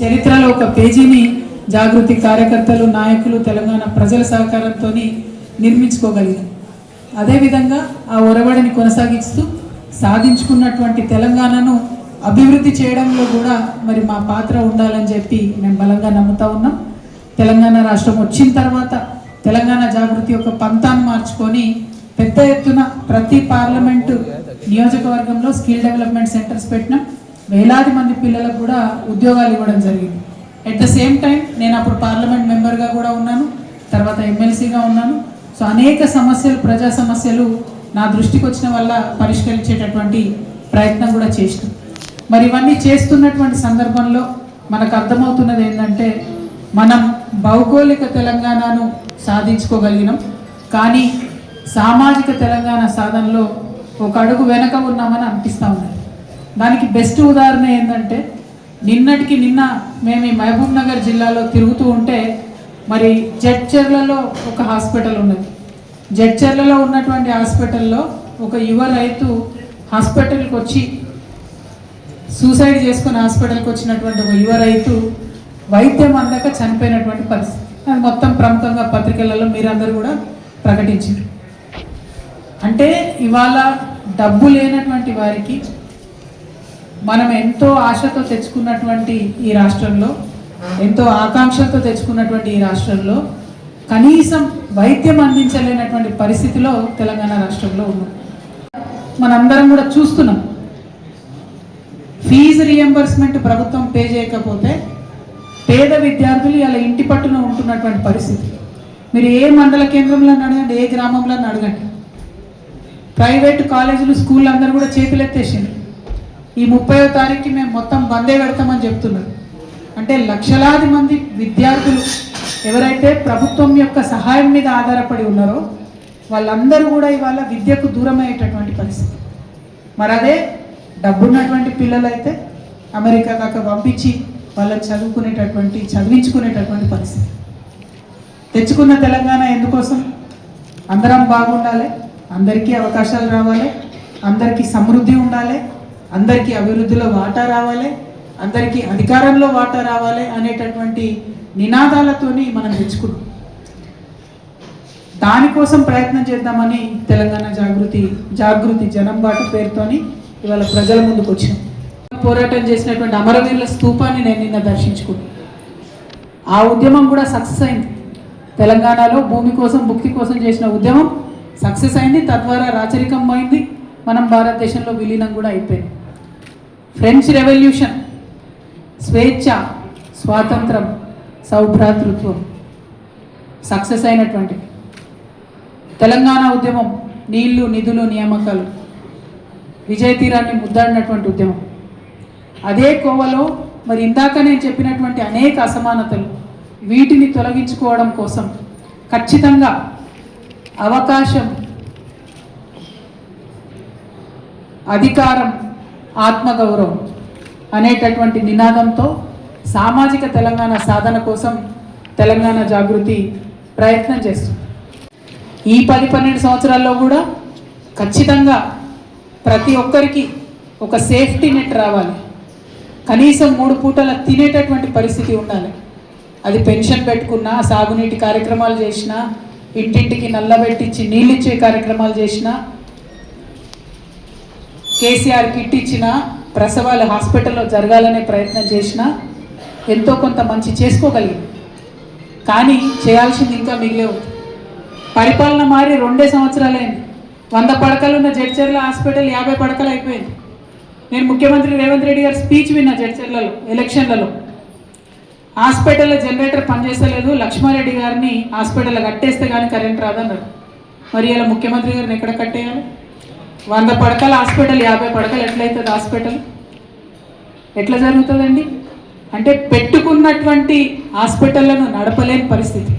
చరిత్రలో ఒక పేజీని జాగృతి కార్యకర్తలు నాయకులు తెలంగాణ ప్రజల సహకారంతో నిర్మించుకోగలిగాం. అదేవిధంగా ఆ ఒరవడిని కొనసాగిస్తూ సాధించుకున్నటువంటి తెలంగాణను అభివృద్ధి చేయడంలో కూడా మరి మా పాత్ర ఉండాలని చెప్పి మేము బలంగా నమ్ముతా ఉన్నాం. తెలంగాణ రాష్ట్రం వచ్చిన తర్వాత తెలంగాణ జాగృతి యొక్క పంతాన్ని మార్చుకొని పెద్ద ఎత్తున ప్రతి పార్లమెంటు నియోజకవర్గంలో స్కిల్ డెవలప్మెంట్ సెంటర్స్ పెట్టినాం. వేలాది మంది పిల్లలకు కూడా ఉద్యోగాలు ఇవ్వడం జరిగింది. ఎట్ ద సేమ్ టైం నేను అప్పుడు పార్లమెంట్ మెంబర్గా కూడా ఉన్నాను తర్వాత ఎమ్మెల్సీగా ఉన్నాను. సో అనేక సమస్యలు ప్రజా సమస్యలు నా దృష్టికి వచ్చిన వల్ల పరిష్కరించేటటువంటి ప్రయత్నం కూడా చేసినాం. మరి ఇవన్నీ చేస్తున్నటువంటి సందర్భంలో మనకు అర్థమవుతున్నది ఏంటంటే మనం భౌగోళిక తెలంగాణను సాధించుకోగలిగినాం. కానీ సామాజిక తెలంగాణ సాధనలో ఒక అడుగు వెనక ఉన్నామని అనిపిస్తూ ఉన్నది. దానికి బెస్ట్ ఉదాహరణ ఏంటంటే నిన్నటికి నిన్న మేము ఈ మహబూబ్ నగర్ జిల్లాలో తిరుగుతూ ఉంటే మరి జడ్చర్లలో ఒక హాస్పిటల్ ఉన్నది. జడ్చర్లలో ఉన్నటువంటి హాస్పిటల్లో ఒక యువ రైతు హాస్పిటల్కి వచ్చి సూసైడ్ చేసుకుని హాస్పిటల్కి వచ్చినటువంటి ఒక యువ రైతు వైద్యం అందక చనిపోయినటువంటి పరిస్థితి. అది మొత్తం ప్రముఖంగా పత్రికలలో మీరందరూ కూడా ప్రకటించారు. అంటే ఇవాళ డబ్బు లేనటువంటి వారికి మనం ఎంతో ఆశతో తెచ్చుకున్నటువంటి ఈ రాష్ట్రంలో ఎంతో ఆకాంక్షలతో తెచ్చుకున్నటువంటి ఈ రాష్ట్రంలో కనీసం వైద్యం అందించలేనటువంటి పరిస్థితిలో తెలంగాణ రాష్ట్రంలో ఉన్నాం. మనందరం కూడా చూస్తున్నాం. ఫీజు రియంబర్స్మెంట్ ప్రభుత్వం పే చేయకపోతే పేద విద్యార్థులు ఇలా ఇంటి పట్టున ఉంటున్నటువంటి పరిస్థితి. మీరు ఏ మండల కేంద్రంలో అడగండి ఏ గ్రామంలో అడగండి. ప్రైవేట్ కాలేజీలు స్కూల్ అందరూ కూడా చేతులెత్తేసింది ఈ ముప్పైవ తారీఖుకి మేము మొత్తం బందే పెడతామని చెప్తున్నారు. అంటే లక్షలాది మంది విద్యార్థులు ఎవరైతే ప్రభుత్వం యొక్క సహాయం మీద ఆధారపడి ఉన్నారో వాళ్ళందరూ కూడా ఇవాళ విద్యకు దూరమయ్యేటటువంటి పరిస్థితి. మరి అదే డబ్బున్నటువంటి పిల్లలైతే అమెరికా దాకా పంపించి వాళ్ళని చదువుకునేటటువంటి చదివించుకునేటటువంటి పరిస్థితి. తెచ్చుకున్న తెలంగాణ ఎందుకోసం? అందరం బాగుండాలి అందరికీ అవకాశాలు రావాలి అందరికీ సమృద్ధి ఉండాలి అందరికీ అభివృద్ధిలో వాటా రావాలి అందరికీ అధికారంలో వాటా రావాలి అనేటటువంటి నినాదాలతోని మనం తెచ్చుకున్నాం దానికోసం ప్రయత్నం చేద్దామని తెలంగాణ జాగృతి జాగృతి జనం బాట పేరుతోని ఇవాళ ప్రజల ముందుకు వచ్చినాం పోరాటం చేసినటువంటి అమరవీరుల స్తూపాన్ని నేను నిన్న దర్శించుకున్నాను. ఆ ఉద్యమం కూడా సక్సెస్ అయింది. తెలంగాణలో భూమి కోసం భుక్తి కోసం చేసిన ఉద్యమం సక్సెస్ అయింది. తద్వారా రాచరికం అయింది మనం భారతదేశంలో విలీనం కూడా అయిపోయింది. ఫ్రెంచ్ రెవల్యూషన్ స్వేచ్ఛ స్వాతంత్రం సౌభ్రాతృత్వం సక్సెస్ అయినటువంటి తెలంగాణ ఉద్యమం నీళ్ళు నిధులు నియామకాలు విజయ తీరాన్ని ముద్దాడినటువంటి ఉద్యమం. అదే కోవలో మరి ఇందాక నేను చెప్పినటువంటి అనేక అసమానతలు వీటిని తొలగించుకోవడం కోసం ఖచ్చితంగా అవకాశం అధికారం ఆత్మగౌరవం అనేటటువంటి నినాదంతో సామాజిక తెలంగాణ సాధన కోసం తెలంగాణ జాగృతి ప్రయత్నం చేస్తుంది. ఈ పది పన్నెండు సంవత్సరాల్లో కూడా ఖచ్చితంగా ప్రతి ఒక్కరికి ఒక సేఫ్టీ నెట్ రావాలి. కనీసం మూడు పూటల తినేటటువంటి పరిస్థితి ఉండాలి. అది పెన్షన్ పెట్టుకున్నా సాగునీటి కార్యక్రమాలు చేసినా ఇంటింటికి నల్లబెట్టించి నీళ్ళు ఇచ్చే కార్యక్రమాలు చేసినా కేసీఆర్ కిట్ ఇచ్చిన ప్రసవాలు హాస్పిటల్లో జరగాలనే ప్రయత్నం చేసినా ఎంతో కొంత మంచి చేసుకోగలిగింది. కానీ చేయాల్సింది ఇంకా మిగిలే ఉంది పరిపాలన మారి రెండే సంవత్సరాలైంది. వంద పడకలున్న జడ్చర్ల హాస్పిటల్ యాభై పడకలు అయిపోయింది. నేను ముఖ్యమంత్రి రేవంత్ రెడ్డి గారి స్పీచ్ విన్నా జడ్చర్లలో ఎలక్షన్లలో. హాస్పిటల్లో జనరేటర్ పనిచేస్తలేదు. లక్ష్మారెడ్డి గారిని హాస్పిటల్లో కట్టేస్తే కానీ కరెంట్ రాదన్నారు. మరి ఇలా ముఖ్యమంత్రి గారిని ఎక్కడ కట్టేయాలి? వంద పడకల హాస్పిటల్ యాభై పడకలు ఎట్లయితుంది హాస్పిటల్? ఎట్లా జరుగుతుందండి? అంటే పెట్టుకున్నటువంటి హాస్పిటళ్ళను నడపలేని పరిస్థితి.